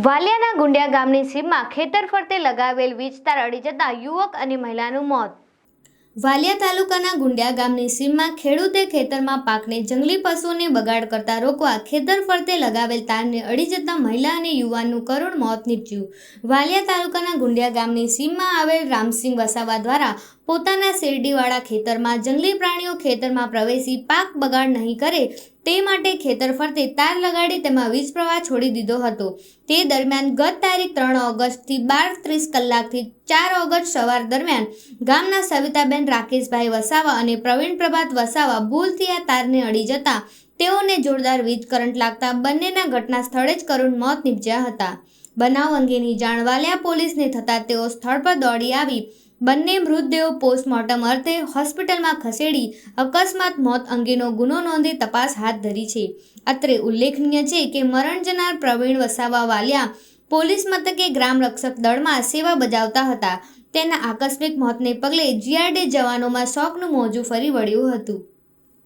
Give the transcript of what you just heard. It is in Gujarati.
વાલિયાના ગુંડિયા ગામની સીમમાં ખેતર ફરતે લગાવેલ વીજ તાર અડી જતા યુવક અને મહિલાનું મોત વાલિયા તાલુકાના ગુંડિયા ગામની સીમમાં ખેડૂતે ખેતરમાં પાકને જંગલી પશુઓને બગાડ કરતા રોકવા ખેતર ફરતે લગાવેલ તારને અડી જતા મહિલા અને યુવાનનું કરુણ મોત નીપજ્યું. વાલિયા તાલુકાના ગુંડિયા ગામની સીમમાં આવેલ રામસિંહ વસાવા દ્વારા પોતાના શેરડીવાળા ખેતરમાં જંગલી પ્રાણીઓ ખેતરમાં પ્રવેશી પાક બગાડ નહીં કરે તે માટે ખેતર ફરતે તાર લગાડી તેમાં વીજ પ્રવાહ છોડી દીધો હતો. તે દરમિયાન ગત તારીખ ત્રણ ઓગસ્ટથી બાર ત્રીસ કલાકથી ચાર ઓગસ્ટ સવાર દરમિયાન ગામના સવિતાબેન રાકેશભાઈ વસાવા અને પ્રવીણ પ્રભાત વસાવા ભૂલથી આ તારને અડી જતા તેઓને જોરદાર વીજ કરંટ લાગતા બંનેના ઘટના સ્થળે જ કરુણ મોત નીપજ્યા હતા. બનાવ અંગેની જાણ વાલિયા પોલીસને થતાં તેઓ સ્થળ પર દોડી આવી. બંને મૃતદેહો પોસ્ટમોર્ટમ અર્થે હોસ્પિટલમાં ખસેડી અકસ્માત મોત અંગેનો ગુનો નોંધી તપાસ હાથ ધરી છે. અત્રે ઉલ્લેખનીય છે કે મરણ જનાર પ્રવીણ વસાવા વાલિયા પોલીસ મથકે ગ્રામ રક્ષક દળમાં સેવા બજાવતા હતા. તેના આકસ્મિક મોતને પગલે જીઆરડી જવાનોમાં શોકનું મોજું ફરી વળ્યું હતું.